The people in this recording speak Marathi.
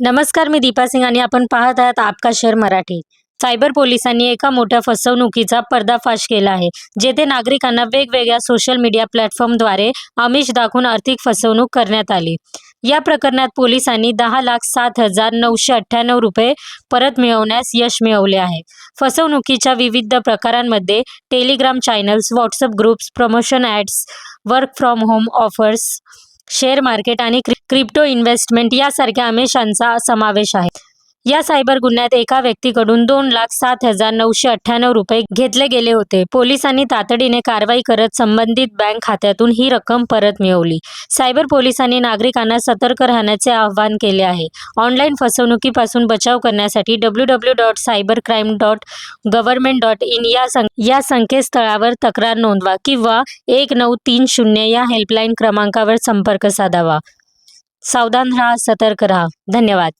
नमस्कार मी दीपा सिंग आणि आपण पाहत आहात आपका शहर मराठी. सायबर पोलिसांनी एका मोठ्या फसवणुकीचा पर्दाफाश केला आहे जेथे नागरिकांना वेगवेगळ्या सोशल मीडिया प्लॅटफॉर्मद्वारे आमिष दाखवून आर्थिक फसवणूक करण्यात आली. या प्रकरणात पोलिसांनी दहा लाख सात हजार नऊशे अठ्ठ्याण्णव रुपये परत मिळवण्यास यश मिळवले आहे. फसवणुकीच्या विविध प्रकारांमध्ये Telegram channels WhatsApp groups promotion ads work from home offers share market आणि क्रिप्टो इन्व्हेस्टमेंट यासारख्या आमिषांचा समावेश आहे. या सायबर गुन्ह्यात एका व्यक्तीकडून दोन लाख सात हजार नऊशे अठ्ठ्याण्णव रुपये घेतले गेले होते. पोलिसांनी तातडीने कारवाई करत संबंधित बँक खात्यातून ही रक्कम परत मिळवली. सायबर पोलिसांनी नागरिकांना सतर्क राहण्याचे आवाहन केले आहे. ऑनलाईन फसवणुकीपासून बचाव करण्यासाठी W W dot cyber crime dot government dot in या सं या संकेतस्थळावर तक्रार नोंदवा किंवा एक नऊ तीन शून्य या हेल्पलाईन क्रमांकावर संपर्क साधावा. सावधान राहा सतर्क राहा. धन्यवाद.